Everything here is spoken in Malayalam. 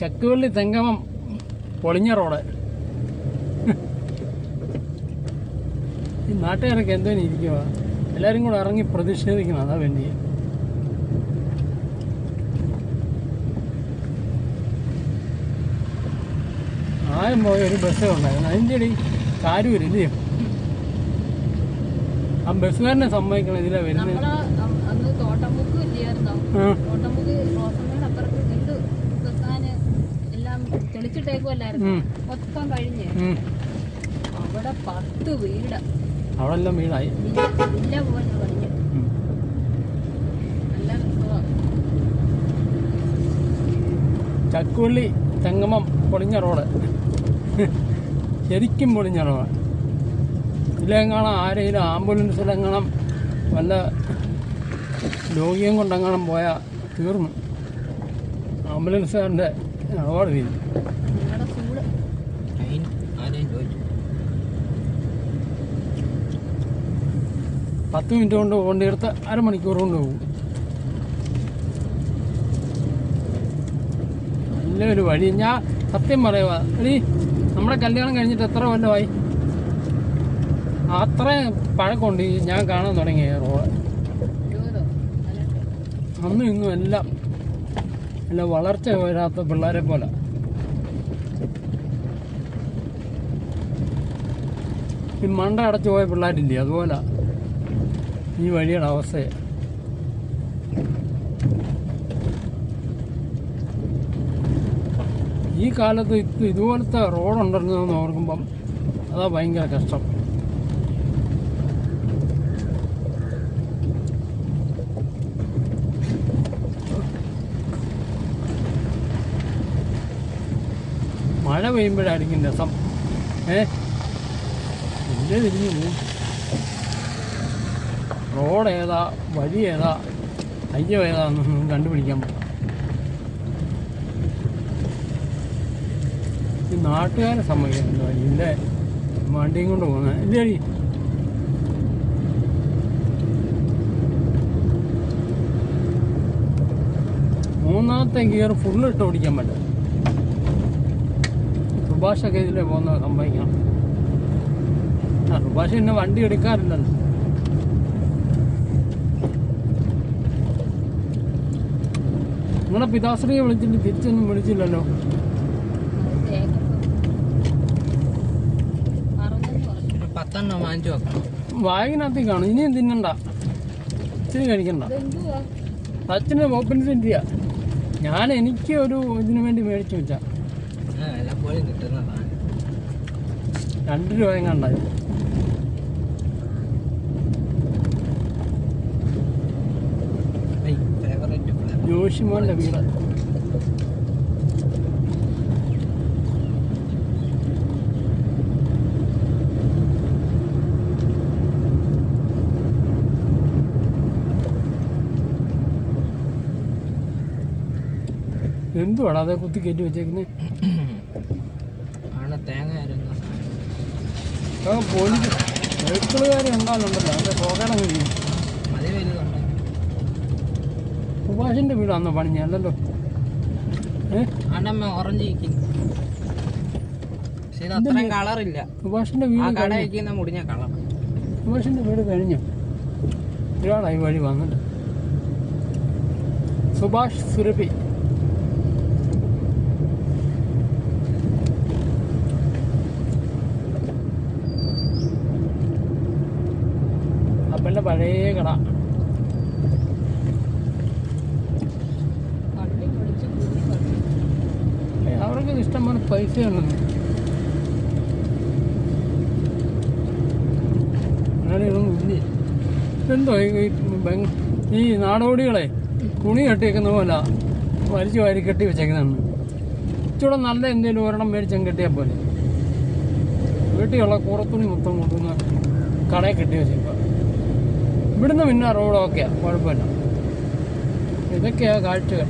ചക്കുവള്ളി തെങ്കമം പൊളിഞ്ഞ റോഡ്. ഈ നാട്ടുകാരൊക്കെ എന്തോ ഇരിക്കുക എല്ലാവരും കൂടെ ഇറങ്ങി പ്രതിഷേധിക്കണം അതാ വേണ്ടി. ആയം പോയ ഒരു ബസ് ഉണ്ടായിരുന്നു. അതിന്റെ ഇടയിൽ കാരൂര് ഇല്ലയോ ആ ബസ്സുകാരനെ സമ്മതിക്കണം ഇതിലാ വരുന്നത്. ആ. മൊത്തം കഴിഞ്ഞ്. അവിടെ പത്ത് വീട്. അവിടെ എല്ലാം വീടായി പോലെ. നല്ല രസമാ ചക്കുവള്ളി തെങ്ങമം പൊളിഞ്ഞ റോഡ്. ശരിക്കും പൊളിഞ്ഞ റോഡ്. ഇതിലെങ്ങാണം ആരെങ്കിലും ആംബുലൻസിലെങ്ങാണം വല്ല രോഗിയും കൊണ്ടെങ്ങാണം പോയാൽ തീർന്നു. ആംബുലൻസുകാരന്റെ റോഡ് വീതി പത്ത് മിനിറ്റ് കൊണ്ട് കൊണ്ടിടത്ത് അരമണിക്കൂർ കൊണ്ട് പോകും. നല്ലൊരു വഴി. ഞാൻ സത്യം പറയുക എടി നമ്മുടെ കല്യാണം കഴിഞ്ഞിട്ട് എത്ര കൊല്ലമായി? അത്രയും പഴക്കമുണ്ട് ഈ ഞാൻ കാണാൻ തുടങ്ങിയ റോഡ്. അന്നും ഇന്നും എല്ലാം. എല്ലാം വളർച്ച വരാത്ത പിള്ളേരെ പോലെ. ഈ മണ്ട അടച്ചു പോയ പിള്ളേരില്ലേ അതുപോലെ ഈ വഴിയുടെ അവസ്ഥയെ. ഈ കാലത്ത് ഇത് ഇതുപോലത്തെ റോഡുണ്ടെന്ന് ഓർക്കുമ്പം അതാ ഭയങ്കര കഷ്ടം. മഴ പെയ്യുമ്പോഴായിരിക്കും രസം ഏ? എന്റെ തിരിഞ്ഞു പോവും. റോഡ് ഏതാ? വഴി ഏതാ? അയ്യോ ഏതാന്നൊന്നും കണ്ടുപിടിക്കാൻ പറ്റും ഈ നാട്ടുകാരെ സമ്മതിക്കുന്നുണ്ടോ ഇതിന്റെ വണ്ടിയും കൊണ്ട് പോകുന്നത് ഇല്ലേ മൂന്നാമത്തെ ഗിയർ ഫുള്ള് ഇട്ട് ഓടിക്കാൻ പറ്റും സുഭാഷൊക്കെ ഇതിലെ പോകുന്നത് സംഭവിക്കണം. ആ സുഭാഷ് പിന്നെ വണ്ടി എടുക്കാറില്ലല്ലോ നിങ്ങളെ പിതാശ്രീയെ വിളിച്ചിട്ട് തിരിച്ചൊന്നും വിളിച്ചില്ലല്ലോ. പത്തെണ്ണം വാങ്ങിച്ചു വെക്കണം. വായനകത്ത് കാണും. ഇനിയും തിന്നണ്ട. ഇച്ചിരി കഴിക്കണ്ട. അച്ഛന് ഓപ്പൺ സെന്റിയാ ഞാൻ എനിക്ക് ഒരു ഇതിനു വേണ്ടി മേടിച്ചു വെച്ചാ. കിട്ടുന്നതാണ് രണ്ട് രൂപ എങ്ങാണ്ടായി ജോഷിമോന്റെ വീട്. എന്തുവാടാ അതേ കുത്തി കയറ്റി വെച്ചേക്കുന്നത് തേങ്ങ പോലീസ് വെഹിക്കിളുകാർ ഉണ്ടാകുന്നുണ്ടല്ലോ കഴിയും വലുതുണ്ട് വീടാന്നോ പണിഞ്ഞല്ലോ ഏ? ഓറഞ്ച് ഇരിക്കുന്നു പക്ഷെ ഇത് അത്രയും കളറില്ല വീട് കട മുടിഞ്ഞ കളർ സുഭാഷിന്റെ വീട് കഴിഞ്ഞു. ഒരാളായി വഴി വന്നിട്ട് സുഭാഷ് സുരഭി. അപ്പന്റെ പഴയ കട. അവർക്ക് ഇഷ്ടം പോലെ പൈസ ഉണ്ടെന്ന് എന്തോ ഈ നാടോടികളെ തുണി കെട്ടിയേക്കുന്ന പോലെ വലിച്ചു വാരി കെട്ടി വെച്ചേക്കുന്നതാണ്. ഇച്ചിടെ നല്ല എന്തെങ്കിലും ഒരെണ്ണം മേടിച്ചങ്ങ് കെട്ടിയാൽ പോലെ വീട്ടിലുള്ള കൂറത്തുണി മൊത്തം കൊണ്ടുവന്ന് കടയിൽ കെട്ടി വെച്ചേക്കുക ഇവിടുന്ന് പിന്നെ റോഡ് ഓക്കെയാണ് കുഴപ്പമില്ല. ഇതൊക്കെയാണ് കാഴ്ചകൾ.